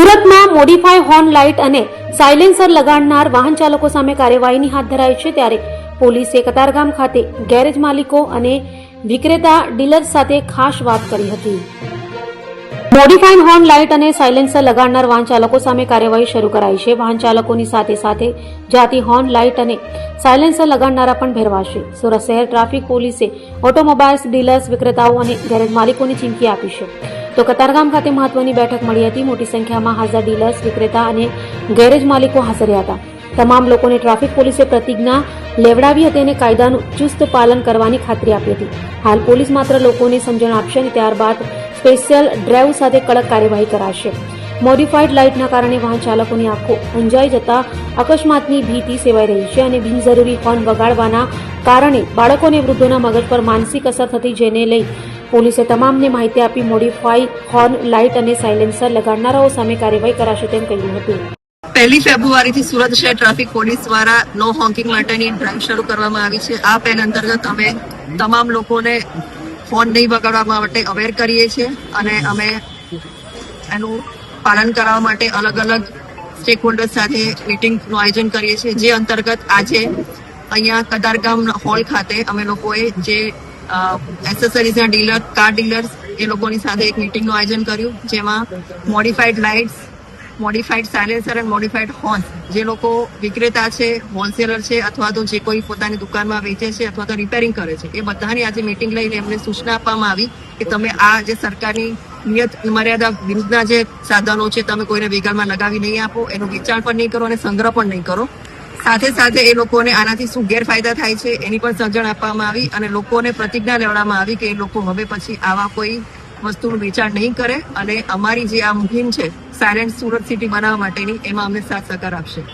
સુરતમાં modify horn light અને silencer લગાડનાર વાહન ચાલકો સામે કાર્યવાહીની હાથ ધરાઈ છે ત્યારે પોલીસે કતારગામ ખાતે ગેરેજ માલિકો અને વિક્રેતા ડીલર્સ સાથે ખાસ વાત કરી હતી. મોડિફાઈડ હોર્ન લાઇટ અને સાયલેન્સર લગાડનાર વાહન ચાલકો સામે કાર્યવાહી શરૂ કરાઈ છે. વાહન ચાલકોની સાથે સાથે જાતિ હોર્ન લાઇટ અને સાયલેન્સર લગાડનારા પણ ભેરવાશે. સુરત શહેર ટ્રાફિક પોલીસે ઓટોમોબાઈલ્સ ડીલર્સ વિક્રેતાઓ અને ગેરેજ માલિકોની ચીમકી આપી છે. તો કતારગામ ખાતે મહત્વની બેઠક મળી હતી. મોટી સંખ્યામાં હાજર ડીલર્સ, વિક્રેતા અને ગેરેજ માલિકો હાજર હતા. તમામ લોકોને ટ્રાફિક પોલીસે પ્રતિજ્ઞા લેવડાવી હતી અને કાયદાનું ચુસ્ત પાલન કરવાની ખાતરી આપી હતી. હાલ પોલીસ માત્ર લોકોને સમજણ આપશે અને ત્યારબાદ સ્પેશિયલ ડ્રાઈવ સાથે કડક કાર્યવાહી કરાશે. મોડિફાઈડ લાઇટના કારણે વાહન ચાલકોની આંખો અંજાઈ જતા અકસ્માતની ભીતિ સેવાઈ રહી છે અને બિનજરૂરી હોર્ન વગાડવાના કારણે બાળકો અને વૃદ્ધોના મગજ પર માનસિક અસર થતી જેને લઈ પોલીસે તમામને માહિતી આપી મોડિફાઈ હોર્ન લાઇટ અને સાયલેન્સર લગાડનારાઓ સામે કાર્યવાહી કરાશે તેમ કહ્યું હતું. પહેલી ફેબ્રુઆરીથી સુરત શહેર ટ્રાફિક પોલીસ દ્વારા નો હોંકિંગ માટેની ડ્રાઇવ શરૂ કરવામાં આવી છે. આ પહેલ અંતર્ગત અમે તમામ લોકોને ફોન નહીં વગાડવા માટે અવેર કરીએ છીએ અને અમે એનું પાલન કરાવવા માટે અલગ અલગ સ્ટેક હોલ્ડર્સ સાથે મિટિંગનું આયોજન કરીએ છીએ. જે અંતર્ગત આજે અહીંયા કતારગામ હોલ ખાતે અમે લોકોએ જે એસેસરીઝના ડીલર કાર ડીલર્સ એ લોકોની સાથે એક મિટિંગનું આયોજન કર્યું, જેમાં મોડિફાઈડ લાઇટ્સ મોડિફાઈડ સાયલેન્સર અને મોડિફાઈડ હોર્ન જે લોકો વિક્રેતા છે હોલસેલર છે, અથવા તો જે કોઈ પોતાની દુકાનમાં વેચે છે અથવા તો રિપેરિંગ કરે છે. એ બધાની આજે મિટિંગ લઈને એમને સૂચના આપવામાં આવી કે તમે આ જે સરકારની નિયત મર્યાદા વિરુદ્ધના જે સાધનો છે, તમે કોઈને વેગામાં લગાવી નહીં આપો, એનું વેચાણ પણ નહીં કરો અને સંગ્રહ પણ નહીં કરો. સાથે સાથે એ લોકોને આનાથી શું ગેરફાયદા થાય છે, એની પણ સમજણ આપવામાં આવી અને લોકોને પ્રતિજ્ઞા લેવડાવવામાં આવી કે એ લોકો હવે પછી આવા કોઈ વસ્તુનું વેચાણ નહીં કરે અને અમારી જે આ મુહિમ છે સાયલેન્ટ સુરત સિટી બનાવવા માટેની, એમાં અમને સાથ સહકાર આપશે.